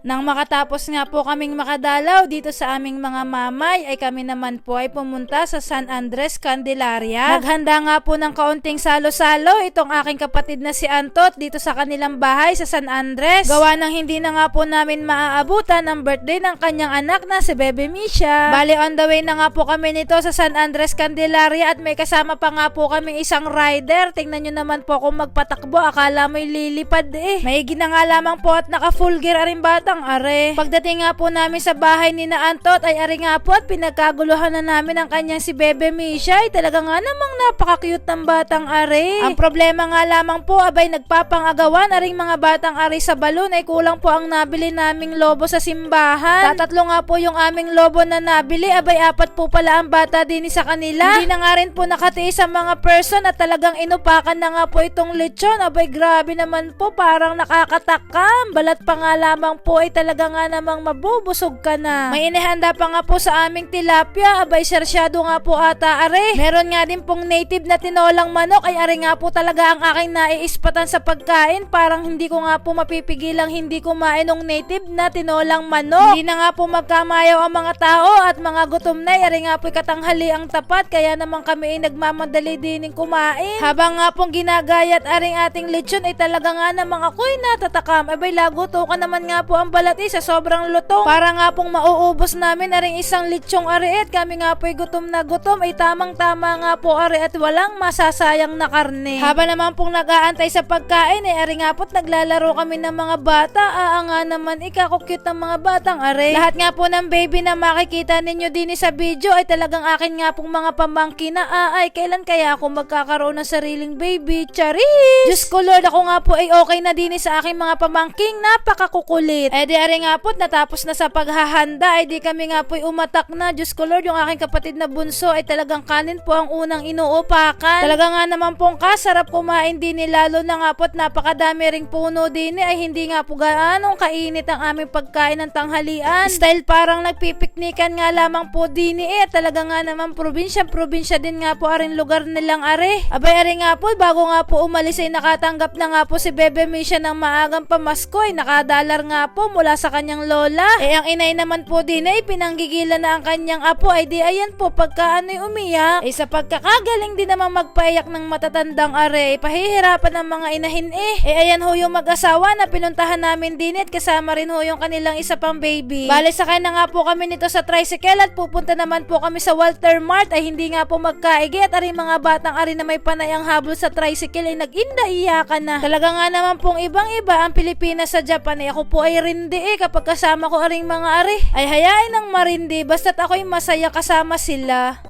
Nang makatapos nga po kaming makadalaw dito sa aming mga mamay ay kami naman po ay pumunta sa San Andres Candelaria. Naghanda nga po ng kaunting salo-salo itong aking kapatid na si Antot dito sa kanilang bahay sa San Andres. Gawa ng hindi na nga po namin maaabutan ang birthday ng kanyang anak na si Bebe Misha. Bali on the way na nga po kami nito sa San Andres Candelaria at may kasama pa nga po kaming isang rider. Tingnan nyo naman po kung magpatakbo. Akala mo'y lilipad eh. May na nga lamang po at naka full gear aring batang are. Pagdating nga po namin sa bahay ni na Antot ay ari nga po at pinagkaguluhan na namin ang kanyang si Bebe Misha. Ay talaga nga namang napaka-cute ng batang are. Ang problema nga lamang po abay nagpapangagawan aring mga batang are sa balon ay kulang po ang nabili naming lobo sa simbahan. Tatatlo nga po yung aming lobo na nabili abay apat po pala ang bata din sa kanila. Hindi na nga rin po nakatiis ang mga person at talagang inupakan na nga po itong lechon. Abay grabe naman po parang nakakatakam. Balat pa nga lamang po ay talaga nga namang mabubusog ka na. May inihanda pa nga po sa aming tilapia. Abay sersyado nga po ata are. Meron nga din pong native na tinolang manok ay are nga po talaga ang aking naiispatan sa pagkain. Parang hindi ko nga po mapipigilang hindi kumain ng native na tinolang manok. Hindi na nga po magkamayaw ang mga tao at mga gutom na. Ari nga po katanghali ang tapat kaya naman kami ay nagmamadali din kumain. Habang nga pong ginagayat aring ating lechon ay talaga nga namang ako'y natatakam. Abay lago to ka naman nga po ang balat eh, sa sobrang lutong. Para nga pong mauubos namin aring isang lechong ariet. Kami nga po'y gutom na gutom ay tamang tama nga po ari at walang masasayang na karne. Habang naman pong nag-aantay sa pagkain ay ari nga po't naglalaro kami ng mga bata. Aa nga naman ikakukyut ng mga batang are. Lahat nga po ng baby na makikita ninyo din sa video ay talagang akin nga pong mga pamangkin na ah, ay kailan kaya ako magkakaroon ng sariling baby? Charis! Diyos ko Lord, ako nga po ay okay na din sa aking mga pamangking napakakukulit. Eh di ari nga po natapos na sa paghahanda ay di kami nga po ay umatak na. Diyos ko Lord, yung aking kapatid na bunso ay talagang kanin po ang unang inuupakan. Talaga nga naman pong kasarap kumain din ni lalo na nga po at napakadami ring puno din eh, ay hindi nga po gaanong kainit ang aming pagkain ng tanghalian. Style parang nagpipiknikan nga lamang po din eh. Talaga nga naman probinsya, probinsya din nga po aring lugar nilang are. Abay are nga po, bago nga po umalis ay nakatanggap na nga po si Bebe Misha ng maagang pamasko ay nakadalar nga po mula sa kanyang lola. Eh ang inay naman po din ay pinanggigilan na ang kanyang apo ay di ayan po pagka ano'y umiyak. Eh sa pagkakagaling din naman magpaiyak ng matatandang are, eh, pahihirapan ng mga inahin eh. Eh ayan ho yung mag-asawa na pinuntahan namin din at kasama rin ho yung kanilang isa pang baby. Bale sakay na nga po kami nito sa tricycle at pupunta naman po kami sa Walter Mart ay hindi nga po magkaigi at ari mga batang ari na may panayang habol sa tricycle ay nag-inda iyakan na. Talaga nga naman pong ibang iba ang Pilipinas sa Japan eh ako po ay rindi eh kapag kasama ko aring mga ari ay hayain ng marindi basta't ako'y masaya kasama sila.